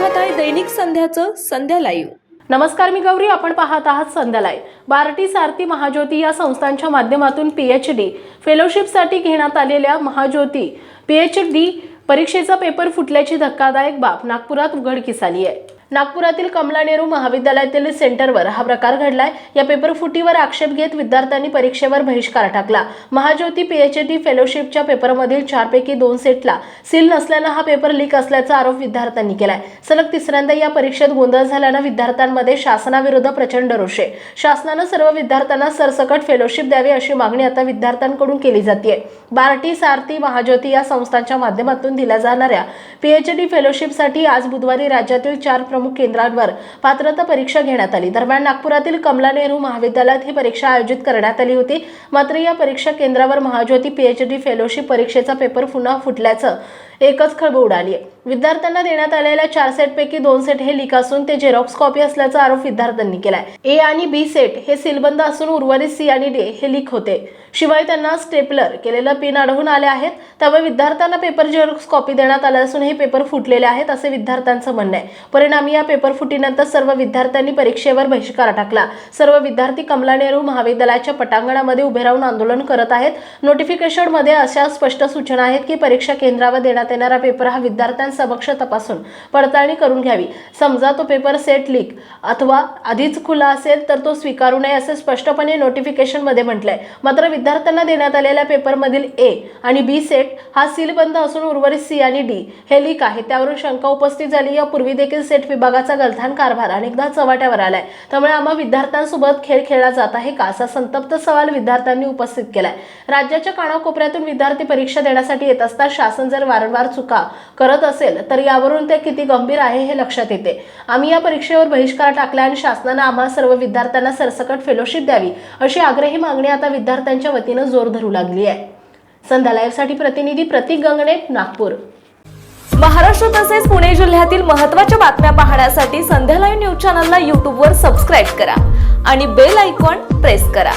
दैनिक संध्याचं संध्या live. नमस्कार मी गौरी आपण पाहत आहात संध्यालाय बार्टी सारथी महाज्योती या संस्थांच्या माध्यमातून पी एच डी फेलोशिपसाठी घेण्यात आलेल्या महाज्योती पी एच डी परीक्षेचा पेपर फुटल्याची धक्कादायक बाब नागपुरात उघडकीस आली आहे. नागपुरातील कमला नेहरू महाविद्यालयातील सेंटरवर हा प्रकार घडलाय. या पेपर फुटीवर आक्षेप घेत विद्यार्थ्यांनी परीक्षेवर बहिष्कार टाकला. महाज्योती पीएचडी फेलोशिपच्या पेपरमधील चारपैकी दोन सेटला सील नसल्यानं हा पेपर लीक असल्याचा आरोप विद्यार्थ्यांनी केलाय. सलग तिसऱ्यांदा या परीक्षेत गोंधळ झाल्यानं विद्यार्थ्यांमध्ये शासनाविरुद्ध प्रचंड रोष. आहे शासनानं सर्व विद्यार्थ्यांना सरसकट फेलोशिप द्यावी अशी मागणी आता विद्यार्थ्यांकडून केली जाते बार्टी सारथी महाज्योती या संस्थांच्या माध्यमातून दिल्या जाणाऱ्या पीएचडी फेलोशिपसाठी आज बुधवारी राज्यातील चार प्रमुख केंद्रांवर पात्रता परीक्षा घेण्यात आली. दरम्यान नागपुरातील कमला नेहरू महाविद्यालयात ही परीक्षा आयोजित करण्यात आली होती. मात्र या परीक्षा केंद्रावर महाज्योती पीएचडी फेलोशिप परीक्षेचा पेपर पुन्हा फुटल्याचं एकच खळबळ उडाली आहे. विद्यार्थ्यांना देण्यात आलेल्या चार सेटपैकी दोन सेट हे लीक असून ते झेरॉक्स कॉपी असल्याचा आरोप विद्यार्थ्यांनी केलाय. ए आणि बी सेट हे सीलबंद असून उर्वरित सी आणि डी हे लीक होते. शिवाय त्यांना स्टेपलर केलेलं पिन आढळून आले आहेत. त्यामुळे विद्यार्थ्यांना पेपर झेरॉक्स कॉपी देण्यात आले असून हे पेपर फुटलेले आहेत असे विद्यार्थ्यांचं म्हणणं आहे. परिणामी या पेपर फुटीनंतर सर्व विद्यार्थ्यांनी परीक्षेवर बहिष्कार टाकला. सर्व विद्यार्थी कमला नेहरू महाविद्यालयाच्या पटांगणामध्ये उभे राहून आंदोलन करत आहेत. नोटिफिकेशनमध्ये अशा स्पष्ट सूचना आहेत की परीक्षा केंद्रावर देण्यात येणारा पेपर हा विद्यार्थ्यांसमक्ष तपासून पडताळणी करून घ्यावी. समजा तो पेपर सेट लीक अथवा आधीच खुला असेल तर तो स्वीकारू नये असे स्पष्टपणे नोटिफिकेशनमध्ये म्हटलंय. मात्र विद्यार्थ्यांना देण्यात आलेल्या पेपरमधील ए आणि बी सेट हा सीलबंद असून उर्वरित सी आणि डी हे लीक आहे. त्यावरून शंका उपस्थित झाली. यापूर्वी देखील सेट विभागाचा गलथान कारभार अनेकदा चव्हाट्यावर आलाय. त्यामुळे आम्हा विद्यार्थ्यांसोबत खेळ खेळला जात आहे का असा संतप्त सवाल विद्यार्थ्यांनी उपस्थित केलाय. राज्याच्या कानाकोपऱ्यातून विद्यार्थी परीक्षा देण्यासाठी येत असता शासन जर वारंवार चुका करत असेल तर यावरून ते किती गंभीर आहे हे लक्षात येते. आम्ही या परीक्षेवर बहिष्कार टाकला आणि शासनानं आम्हा सर्व विद्यार्थ्यांना सरसकट फेलोशिप द्यावी अशी आग्रही मागणी आता विद्यार्थ्यांच्या वतीनं जोर धरू लागली आहे. संध्या लाईव्हसाठी प्रतिनिधी प्रतीक गंगणे नागपूर. महाराष्ट्र तसेच पुणे जिल्ह्यातील महत्त्वाच्या बातम्या पाहण्यासाठी संध्या लाईव्ह न्यूज चॅनलला यूट्यूबवर सबस्क्राईब करा आणि बेल आयकॉन प्रेस करा.